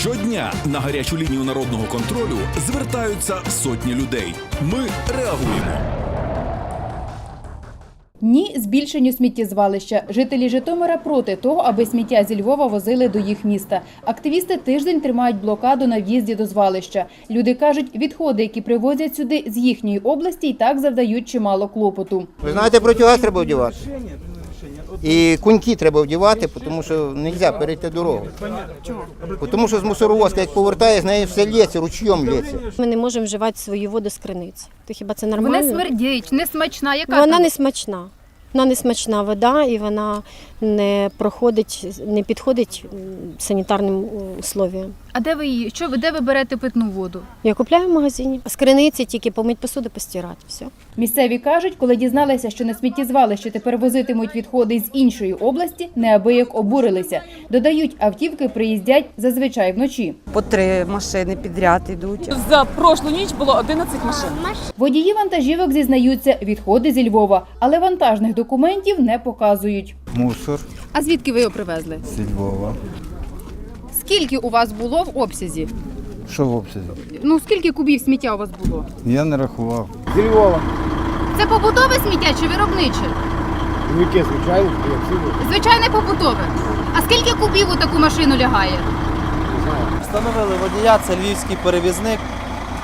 Щодня на гарячу лінію народного контролю звертаються сотні людей. Ми реагуємо. Ні збільшенню сміттєзвалища. Жителі Житомира проти того, аби сміття зі Львова возили до їх міста. Активісти тиждень тримають блокаду на в'їзді до звалища. Люди кажуть, відходи, які привозять сюди з їхньої області, і так завдають чимало клопоту. Ви знаєте, протигаз треба вдівати. І куньки треба вдівати, тому що не можна перейти дорогу. Тому що з мусоровозка, як повертає, з неї все лється, ручйом лється. Ми не можемо вживати свою воду з криниці. То хіба це нормально? Вона смердіть, не смачна. Яка Вона там? не смачна. Вона не смачна вода і вона не проходить, не підходить санітарним условіям. А де ви її? Що ви де ви берете питну воду? Я купляю в магазині. З криниці тільки помить посуду, постирати. Все. Місцеві кажуть, коли дізналися, що на сміттєзвалище тепер возитимуть відходи з іншої області, неабияк обурилися. Додають, автівки приїздять зазвичай вночі. По три машини підряд ідуть. За прошлу ніч було 11 машин. Водії вантажівок зізнаються, відходи зі Львова, але вантажних документів не показують. Мусор А звідки ви його привезли? зі Львова. Скільки у вас було в обсязі? Що в обсязі? Ну скільки кубів сміття у вас було? Я не рахував. Це побутове сміття чи виробниче? Яке звичайно, Звичайне побутове. А скільки кубів у таку машину лягає? Встановили водія, це львівський перевізник.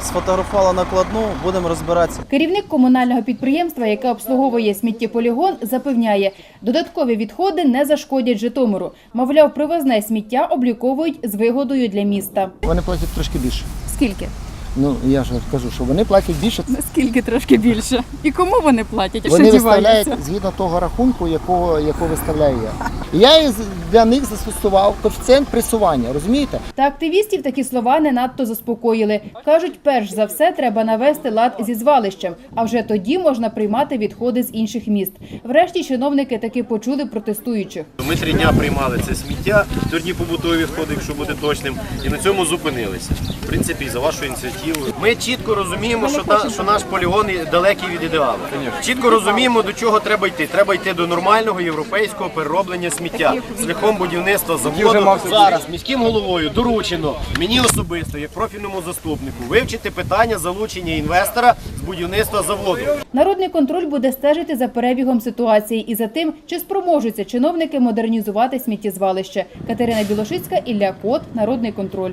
Сфотографувала накладну, будемо розбиратися. Керівник комунального підприємства, яке обслуговує сміттєполігон, запевняє, додаткові відходи не зашкодять Житомиру. Мовляв, привозне сміття обліковують з вигодою для міста. Вони платять трошки більше. Скільки? Ну я ж кажу, що вони платять більше. Наскільки трошки більше? І кому вони платять? Вони виставляють згідно того рахунку, якого якого виставляю я. Я із- для них застосував коефіцієнт пресування, розумієте? Та активістів такі слова не надто заспокоїли. Кажуть, перш за все треба навести лад зі звалищем, а вже тоді можна приймати відходи з інших міст. Врешті чиновники таки почули протестуючих. Ми три дня приймали це сміття, тверді побутові відходи, якщо бути точним, і на цьому зупинилися. В принципі, і за вашу ініціативу. Ми чітко розуміємо, що, та, що наш полігон далекий від ідеалу. Чітко розуміємо, до чого треба йти. Треба йти до нормального європейського перероблення сміття шляхом будівництва заводу. Зараз міським головою доручено мені особисто, як профільному заступнику, вивчити питання залучення інвестора з будівництва заводу. Народний контроль буде стежити за перебігом ситуації і за тим, чи спроможуться чиновники модернізувати сміттєзвалище. Катерина Білошицька, Ілля Кот, Народний контроль.